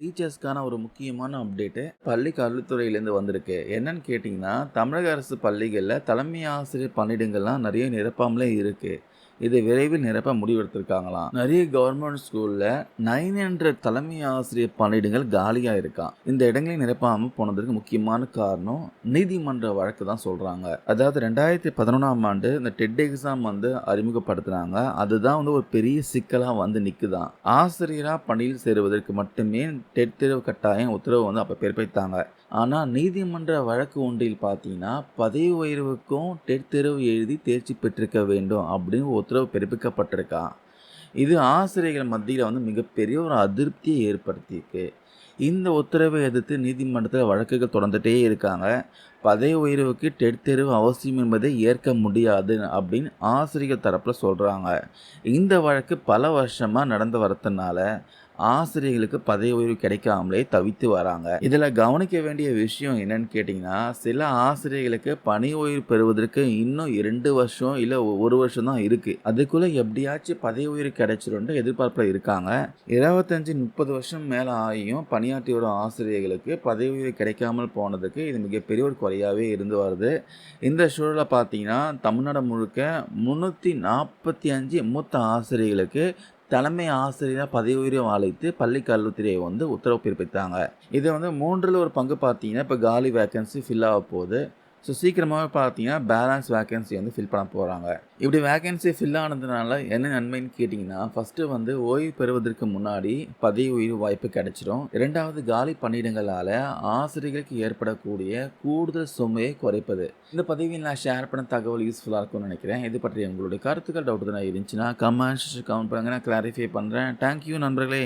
டீச்சர்ஸ்க்கான ஒரு முக்கியமான அப்டேட்டு பள்ளி கல்வித்துறையிலேருந்து வந்திருக்கு. என்னன்னு கேட்டிங்கன்னா தமிழக அரசு பள்ளிகளில் தலைமை ஆசிரியர் பணியிடங்கள்லாம் நிறைய நிரப்பாமலே இருக்குது இது விரைவில் நிரப்ப முடிவெடுத்திருக்காங்களாம். நிறைய கவர்மெண்ட் ஸ்கூலில் நைன் ஹண்ட்ரட் தலைமை ஆசிரியர் பணியிடங்கள் காலியாக இருக்கான் இந்த இடங்களை நிரப்பாமல் போனதற்கு முக்கியமான காரணம் நீதிமன்ற வழக்கு தான் சொல்கிறாங்க அதாவது ரெண்டாயிரத்தி பதினொன்றாம் ஆண்டு இந்த டெட் எக்ஸாம் வந்து அறிமுகப்படுத்துனாங்க அதுதான் வந்து ஒரு பெரிய சிக்கலாக வந்து நிற்குதான் ஆசிரியராக பணியில் சேருவதற்கு மட்டுமே டெட் தேர்வு கட்டாயம் உத்தரவு வந்து அப்போ பிறப்பித்தாங்க. ஆனால் நீதிமன்ற வழக்கு ஒன்றில் பார்த்தீங்கன்னா பதவி உயர்வுக்கும் டெட் தேர்வு எழுதி தேர்ச்சி பெற்றிருக்க வேண்டும் அப்படின்னு உத்தரவு பிறப்பிக்கப்பட்டிருக்கா? இது ஆசிரியர்கள் மத்தியில் வந்து மிகப்பெரிய ஒரு அதிருப்தியை ஏற்படுத்தியிருக்கு. இந்த உத்தரவை எதிர்த்து நீதிமன்றத்தில் வழக்குகள் தொடர்ந்துகிட்டே இருக்காங்க. பதவி உயர்வுக்கு டெட் தேர்வு அவசியம் என்பதை ஏற்க முடியாது அப்படின்னு ஆசிரியர் தரப்பில் சொல்கிறாங்க இந்த வழக்கு பல வருஷமாக நடந்து வரதுனால ஆசிரியர்களுக்கு பதவி உயர்வு கிடைக்காமலே தவித்து வராங்க. இதில் கவனிக்க வேண்டிய விஷயம் என்னன்னு கேட்டிங்கன்னா சில ஆசிரியர்களுக்கு பணி உயர்வு பெறுவதற்கு இன்னும் இரண்டு வருஷம் இல்லை ஒரு வருஷம் தான் இருக்குது அதுக்குள்ளே எப்படியாச்சும் பதவி உயர்வு கிடைச்சிரும்னு எதிர்பார்ப்பில் இருக்காங்க. இருபத்தஞ்சி முப்பது வருஷம் மேலே ஆகியும் பணியாற்றி வரும் ஆசிரியர்களுக்கு பதவி உயர்வு கிடைக்காமல் போனதுக்கு இது மிகப்பெரிய ஒரு குறையாகவே இருந்து வருது. இந்த சூழலில் பார்த்தீங்கன்னா தமிழ்நாடு முழுக்க முந்நூற்றி நாற்பத்தி அஞ்சு மூத்த ஆசிரியர்களுக்கு தலைமை ஆசிரியராக பதவி உயர்வு அழைத்து பள்ளி கல்வித்துறையை வந்து உத்தரவு பிறப்பித்தாங்க. இது வந்து மூன்றில் ஒரு பங்கு பார்த்தீங்கன்னா இப்போ காலி வேக்கன்சி ஃபில் ஆக போகுது. ஸோ சீக்கிரமாகவே பார்த்தீங்கன்னா பேலன்ஸ் வேக்கன்சி வந்து ஃபில் பண்ண போகிறாங்க இப்படி வேக்கன்சி ஃபில் ஆனதுனால என்ன நன்மைன்னு கேட்டிங்கன்னா ஃபஸ்ட்டு வந்து ஓய்வு பெறுவதற்கு முன்னாடி பதவி உயிர் வாய்ப்பு கிடைச்சிடும் இரண்டாவது காலி பணியிடங்களால் ஆசிரியர்களுக்கு ஏற்படக்கூடிய கூடுதல் சுமையை குறைப்பது. இந்த பதவியில் நான் ஷேர் பண்ண தகவல் யூஸ்ஃபுல்லாக இருக்கும்னு நினைக்கிறேன். இது பற்றி உங்களுடைய கருத்துக்கள் டவுட் தான் இருந்துச்சுன்னா கமெண்ட்ஸ் கமெண்ட் பண்ணுங்க. நான் கிளாரிஃபை பண்ணுறேன் தேங்க்யூ நண்பர்களே.